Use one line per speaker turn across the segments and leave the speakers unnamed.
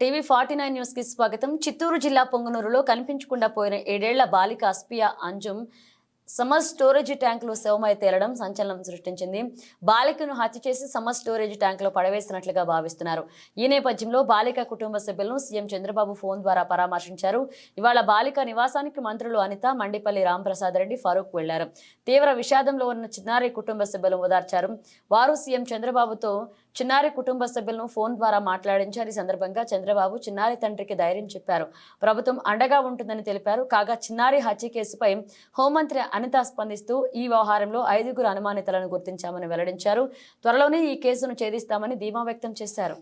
TV forty nine న్యూస్కి స్వాగతం. చిత్తూరు జిల్లా పొంగనూరులో కనిపించకుండా పోయిన ఏడేళ్ళ బాలిక అస్పియా అంజుమ్ సమర్ స్టోరేజ్ ట్యాంకులో శవమై తేలడం సంచలనం సృష్టించింది. బాలికను హత్య చేసి సమర్ స్టోరేజ్ ట్యాంకులో పడవేసినట్లుగా భావిస్తున్నారు. ఈ నేపథ్యంలో బాలిక కుటుంబ సభ్యులను సీఎం చంద్రబాబు ఫోన్ ద్వారా పరామర్శించారు. ఇవాళ బాలిక నివాసానికి మంత్రులు అనిత మండిపల్లి రాంప్రసాద్ రెడ్డి ఫరూక్ వెళ్ళారు. తీవ్ర విషాదంలో ఉన్న చిన్నారి కుటుంబ సభ్యులను ఓదార్చారు. వారు సీఎం చంద్రబాబుతో చిన్నారి కుటుంబ సభ్యులను ఫోన్ ద్వారా మాట్లాడించారు. ఈ సందర్భంగా చంద్రబాబు చిన్నారి తండ్రికి ధైర్యం చెప్పారు. ప్రభుత్వం అండగా ఉంటుందని తెలిపారు. కాగా చిన్నారి హత్య కేసుపై హోంమంత్రి అనిత స్పందిస్తూ ఈ వ్యవహారంలో ఐదుగురు అనుమానితులను గుర్తించామని వెల్లడించారు. త్వరలోనే ఈ కేసును ఛేదిస్తామని ధీమా వ్యక్తం చేశారు.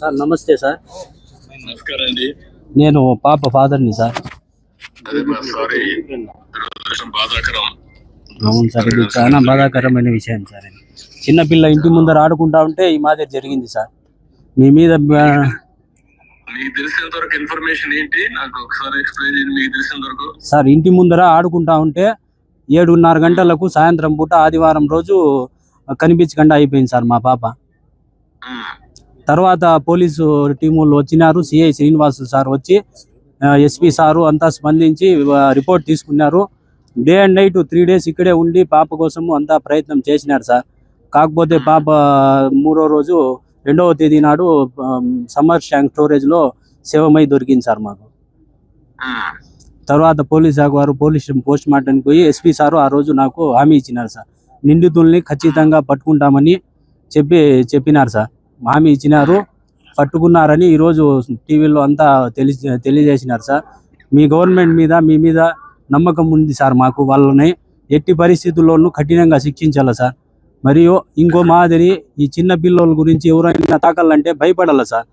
సార్ నమస్తే సార్.
నమస్కారం అండి
నేను పాప ఫాదర్ని సార్.
బాధాకరం.
అవును సార్ ఇది చాలా బాధాకరమైన విషయం సార్ చిన్నపిల్ల ఇంటి ముందర ఆడుకుంటా ఉంటే ఈ మాదిరి జరిగింది సార్. మీ మీద ఆ,
మీకు తెలిసినంత వరకు ఇన్ఫర్మేషన్ ఏంటి? నాకు ఒకసారి ఎక్స్ప్లెయిన్ చేయండి మీకు తెలిసినంత వరకు.
సార్ ఇంటి ముందర ఆడుకుంటా ఉంటే ఏడున్నర గంటలకు సాయంత్రం పూట ఆదివారం రోజు కనిపించకుండా అయిపోయింది సార్ మా పాప.
ఉమ్,
తర్వాత పోలీసు టీములు వచ్చినారు సిఐ శ్రీనివాసులు సార్ వచ్చి ఎస్పీ సారు అంతా స్పందించి రిపోర్ట్ తీసుకున్నారు. Day and night three days ఇక్కడే ఉండి పాప కోసము అంతా ప్రయత్నం చేసినారు సార్. కాకపోతే పాప మూడో రోజు రెండవ తేదీ నాడు సమ్మర్ ట్యాంక్ స్టోరేజ్లో సేవమై దొరికింది సార్ మాకు. తర్వాత పోలీస్ శాఖ వారు పోలీస్ పోస్ట్ మార్టంకి పోయి ఎస్పీ సారు ఆ రోజు నాకు హామీ ఇచ్చినారు సార్. నిందితుల్ని ఖచ్చితంగా పట్టుకుంటామని చెప్పి చెప్పినారు సార్. హామీ ఇచ్చినారు పట్టుకున్నారని ఈరోజు టీవీలో అంతా తెలి తెలియజేసినారు సార్. మీ గవర్నమెంట్ మీద మీ మీద నమ్మకం ఉంది సార్ మాకు. వాళ్ళని ఎట్టి పరిస్థితుల్లోనూ కఠినంగా శిక్షించాలి సార్? మరియు ఇంకో మాదిరి ఈ చిన్న పిల్లల గురించి ఎవరైనా తాకాలంటే భయపడాలి సార్?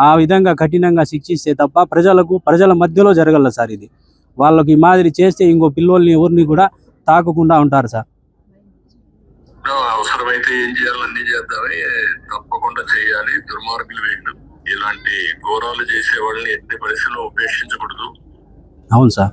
ఆ విధంగా కఠినంగా శిక్షిస్తే తప్ప ప్రజలకు ప్రజల మధ్యలో జరగల సార్ ఇది. వాళ్ళకి ఈ మాదిరి చేస్తే ఇంకో పిల్లోల్ని ఎవరిని కూడా తాకకుండా ఉంటారు సార్.
అవసరమైతే ఏం చేయాలో అన్ని చేద్దామని తప్పకుండా చేయాలి. దుర్మార్గులు వీళ్ళు. ఇలాంటి ఘోరాలు చేసే వాళ్ళని ఎట్టి పరిస్థితుల్లో ఉపేక్షించకూడదు.
అవును సార్.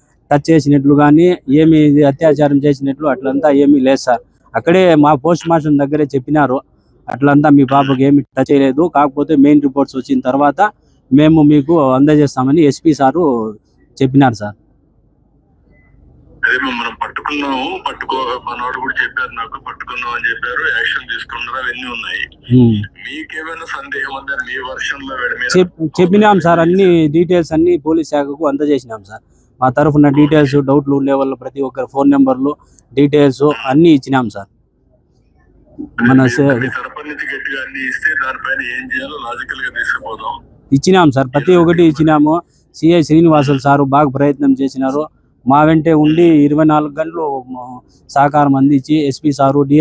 టచ్ చేసినట్లు కానీ ఏమి అత్యాచారం చేసినట్లు అట్లంతా ఏమీ లేదు సార్. అక్కడే మా పోస్ట్ మాస్టర్ దగ్గరే చెప్పినారు. అట్లంతా మీ పాపకు ఏమి టచ్ చేయలేదు. కాకపోతే మెయిన్ రిపోర్ట్స్ వచ్చిన తర్వాత మేము మీకు అందజేస్తామని ఎస్పీ సారు చెప్పినారు సార్.
అదే మనం పట్టుకున్నాము. పట్టుకో మనోడు కూడా చెప్పారు నాకు. పట్టుకున్నాం అని చెప్పారు. యాక్షన్ తీసుకున్నారు. అవన్నీ ఉన్నాయి. మీకేమైనా సందేహం ఉందా? మీ
వర్షన్లో చెప్పినాం సార్. అన్ని డీటెయిల్స్ అన్ని పోలీస్ శాఖకు అందజేసినాం సార్. మా తరఫున డీటెయిల్స్ డౌట్లు ఉండే వాళ్ళు ప్రతి ఒక్కరి ఫోన్ నెంబర్లు డీటెయిల్స్ అన్ని ఇచ్చినాం సార్. మన ఇచ్చినాం సార్. ప్రతి ఒక్కటి ఇచ్చినాము. సిఐ శ్రీనివాసులు సారు బాగా ప్రయత్నం చేసినారు. మా వెంటే ఉండి ఇరవై నాలుగు గంటలు సహకారం అందించి ఎస్పీ సారు డి